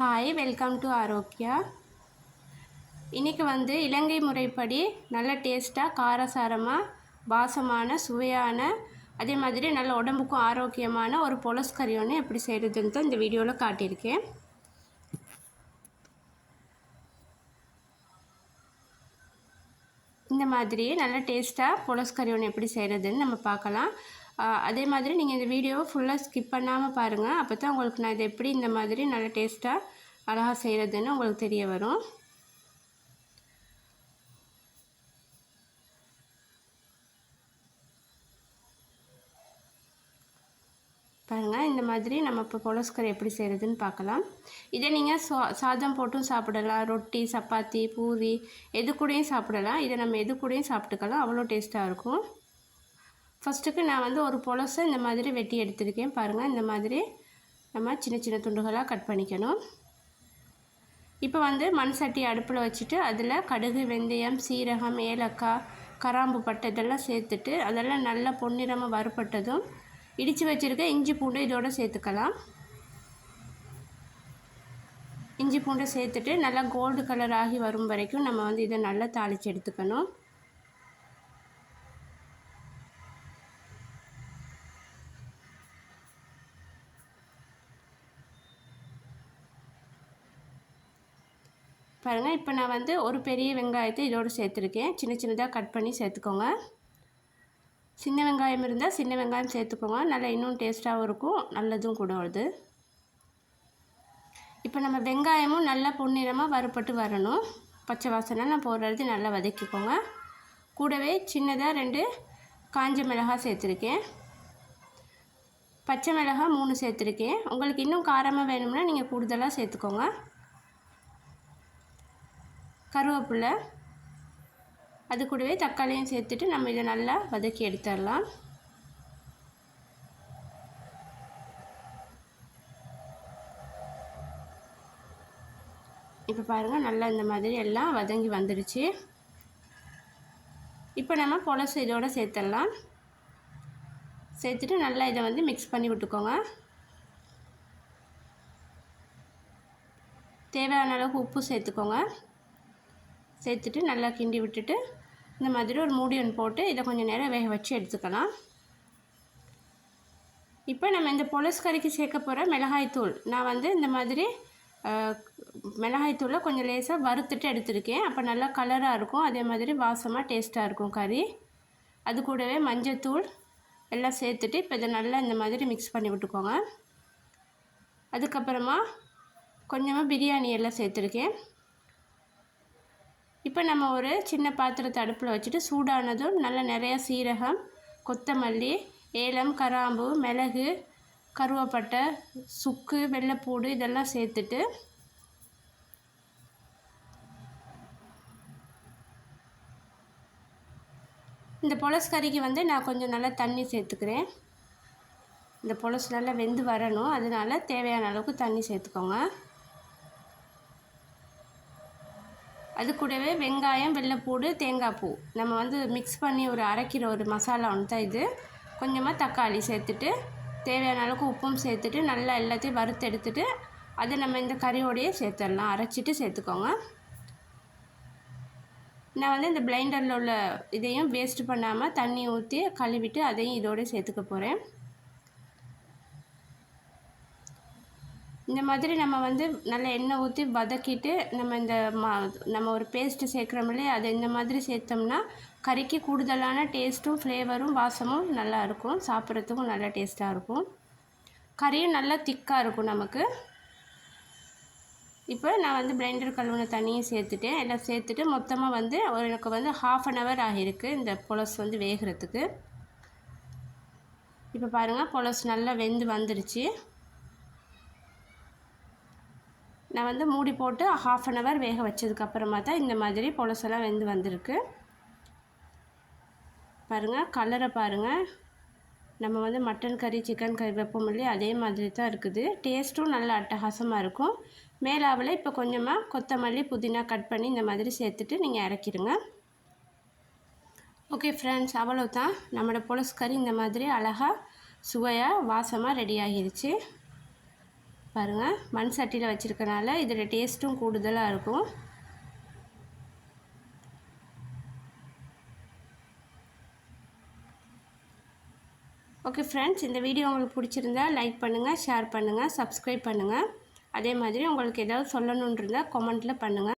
Hi welcome to Arokya இன்றைக்கி வந்து இலங்கை முறைப்படி நல்ல டேஸ்ட்டாக காரசாரமாக வாசமான சுவையான அதே மாதிரி நல்ல உடம்புக்கும் ஆரோக்கியமான ஒரு பொலஸ் கறி ஒன்று எப்படி செய்கிறதுன்னு தான் இந்த வீடியோவில் காட்டியிருக்கேன். இந்த மாதிரி நல்ல டேஸ்ட்டாக பொலஸ் கறி ஒன்று எப்படி செய்கிறதுன்னு நம்ம பார்க்கலாம். அதே மாதிரி நீங்கள் இந்த வீடியோவை ஃபுல்லாக ஸ்கிப் பண்ணாமல் பாருங்கள் அப்போ தான் உங்களுக்கு நான் இதை எப்படி இந்த மாதிரி நல்ல டேஸ்ட்டாக அழகாக செய்கிறதுன்னு உங்களுக்கு தெரிய வரும். பாருங்கள் இந்த மாதிரி நம்ம இப்போ பொலஸ்கரை எப்படி செய்கிறதுன்னு பார்க்கலாம் இதை நீங்கள் சா சாதம் போட்டும் சாப்பிடலாம். ரொட்டி சப்பாத்தி பூரி எது கூடயும் சாப்பிடலாம். இதை நம்ம எது கூடயும் சாப்பிட்டுக்கலாம். அவ்வளோ டேஸ்ட்டாக இருக்கும். ஃபஸ்ட்டுக்கு நான் வந்து ஒரு புலசை இந்த மாதிரி வெட்டி எடுத்திருக்கேன். பாருங்கள் இந்த மாதிரி நம்ம சின்ன சின்ன துண்டுகளாக கட் பண்ணிக்கணும். இப்போ வந்து மண் சட்டி அடுப்பில் வச்சுட்டு அதில் கடுகு வெந்தயம் சீரகம் ஏலக்காய் கராம்பு பட்டை இதெல்லாம் சேர்த்துட்டு அதெல்லாம் நல்லா பொன்னிறமாக வறுபட்டதும் இடித்து வச்சுருக்க இஞ்சி பூண்டு இதோடு சேர்த்துக்கலாம். இஞ்சி பூண்டை சேர்த்துட்டு நல்லா கோல்டு கலர் ஆகி வரும் வரைக்கும் நம்ம வந்து இதை நல்லா தாளித்து எடுத்துக்கணும். பாருங்கள் இப்போ நான் வந்து ஒரு பெரிய வெங்காயத்தை இதோடு சேர்த்துருக்கேன். சின்ன சின்னதாக கட் பண்ணி சேர்த்துக்கோங்க. சின்ன வெங்காயம் இருந்தால் சின்ன வெங்காயம் சேர்த்துக்கோங்க. நல்லா இன்னும் டேஸ்ட்டாகவும் இருக்கும் நல்லதும் கூட வருது. இப்போ நம்ம வெங்காயமும் நல்லா பொன்னிறமாக வறுப்பட்டு வரணும். பச்சை வாசனை நான் போடுறது நல்லா வதக்கிக்கோங்க. கூடவே சின்னதாக ரெண்டு காஞ்ச மிளகாய் சேர்த்துருக்கேன். பச்சை மிளகாய் மூணு சேர்த்துருக்கேன். உங்களுக்கு இன்னும் காரமாக வேணும்னா நீங்கள் கூடுதலாக சேர்த்துக்கோங்க. கருவேப்பிலை அது கூடவே தக்காளியும் சேர்த்துட்டு நம்ம இதை நல்லா வதக்கி எடுத்துடலாம். இப்போ பாருங்கள் நல்லா இந்த மாதிரி எல்லாம் வதங்கி வந்துடுச்சு இப்போ நம்ம புலசு இதோடு சேர்த்துடலாம். சேர்த்துட்டு நல்லா இதை வந்து மிக்ஸ் பண்ணி விட்டுக்கோங்க. தேவையான அளவுக்கு உப்பு சேர்த்துக்கோங்க. சேர்த்துட்டு நல்லா கிண்டி விட்டுட்டு இந்த மாதிரி ஒரு மூடி ஒன்று போட்டு இதை கொஞ்சம் நேரம் வேக வச்சு எடுத்துக்கலாம். இப்போ நம்ம இந்த பொலஸ் கறிக்கு சேர்க்க போகிற மிளகாய்த்தூள். நான் வந்து இந்த மாதிரி மிளகாய்த்தூளை கொஞ்சம் லேசாக வறுத்துட்டு எடுத்திருக்கேன். அப்போ நல்லா கலராக இருக்கும். அதே மாதிரி வாசமாக டேஸ்ட்டாக இருக்கும் கறி. அது கூடவே மஞ்சத்தூள் எல்லாம் சேர்த்துட்டு இப்போ இதை நல்லா இந்த மாதிரி மிக்ஸ் பண்ணி விட்டுக்கோங்க. அதுக்கப்புறமா கொஞ்சமாக பிரியாணி எல்லாம் சேர்த்துருக்கேன். இப்போ நம்ம ஒரு சின்ன பாத்திரத்தை அடுப்பில் வச்சுட்டு சூடானதும் நல்லா நிறையா சீரகம் கொத்தமல்லி ஏலம் கராம்பு மிளகு கருவேப்பட்டை சுக்கு வெள்ளைப்பூடு இதெல்லாம் சேர்த்துட்டு இந்த புலஸ் கறிக்கு வந்து நான் கொஞ்சம் நல்லா தண்ணி சேர்த்துக்கிறேன். இந்த புலஸ் நல்லா வெந்து வரணும். அதனால தேவையான அளவுக்கு தண்ணி சேர்த்துக்கோங்க. அது கூடவே வெங்காயம் வெள்ளைப்பூடு தேங்காய் பூ நம்ம வந்து மிக்ஸ் பண்ணி ஒரு அரைக்கிற ஒரு மசாலா ஒன்று தான் இது. கொஞ்சமாக தக்காளி சேர்த்துட்டு தேவையான அளவுக்கு உப்பும் சேர்த்துட்டு நல்லா எல்லாத்தையும் வறுத்து எடுத்துட்டு அதை நம்ம இந்த கறியோடையே சேர்த்துடலாம். அரைச்சிட்டு சேர்த்துக்கோங்க. நான் வந்து இந்த பிளைண்டரில் உள்ள இதையும் வேஸ்ட் பண்ணாமல் தண்ணி ஊற்றி கழுவிட்டு அதையும் இதோடு சேர்த்துக்க போகிறேன் இந்த மாதிரி நம்ம வந்து நல்லா எண்ணெய் ஊற்றி வதக்கிட்டு நம்ம இந்த மா நம்ம ஒரு பேஸ்ட்டு சேர்க்குறோம் இல்லையா? அதை இந்த மாதிரி சேர்த்தோம்னா கறிக்கு கூடுதலான டேஸ்ட்டும் ஃப்ளேவரும் வாசமும் நல்லா இருக்கும். சாப்பிட்றதுக்கும் நல்லா டேஸ்ட்டாக இருக்கும். கறியும் நல்லா திக்காக இருக்கும் நமக்கு. இப்போ நான் வந்து பிளெண்டர் கழுவுன தண்ணியும் சேர்த்துட்டேன். எல்லாம் சேர்த்துட்டு மொத்தமாக வந்து ஒரு எனக்கு வந்து ஹாஃப் அன் ஹவர் ஆகிருக்கு இந்த புலஸ் வந்து வேகிறதுக்கு. இப்போ பாருங்கள் புலஸ் நல்லா வெந்து வந்துடுச்சு நான் வந்து மூடி போட்டு ஹாஃப் அன் ஹவர் வேக வச்சதுக்கப்புறமா தான் இந்த மாதிரி பொலசெல்லாம் வெந்து வந்திருக்கு. பாருங்கள் கலரை பாருங்கள் நம்ம வந்து மட்டன் கறி சிக்கன் கறி வைப்போம் இல்லையா? அதே மாதிரி தான் இருக்குது. டேஸ்ட்டும் நல்லா அட்டகாசமாக இருக்கும். மேலாவில் இப்போ கொஞ்சமாக கொத்தமல்லி புதினா கட் பண்ணி இந்த மாதிரி சேர்த்துட்டு நீங்கள் இறக்கிடுங்க. ஓகே ஃப்ரெண்ட்ஸ் அவ்வளோ தான் நம்மளோட பொலஸ் கறி இந்த மாதிரி அழகாக சுவையாக வாசமாக ரெடி ஆகிடுச்சு. பாருங்கள் மண் சட்டியில் வச்சுருக்கனால இதில் டேஸ்ட்டும் கூடுதலாக இருக்கும். ஓகே ஃப்ரெண்ட்ஸ் இந்த வீடியோ உங்களுக்கு பிடிச்சிருந்தா லைக் பண்ணுங்கள் ஷேர் பண்ணுங்கள் சப்ஸ்கிரைப் பண்ணுங்கள் அதே மாதிரி உங்களுக்கு ஏதாவது சொல்லணுன்றதா கமெண்ட்டில் பண்ணுங்கள்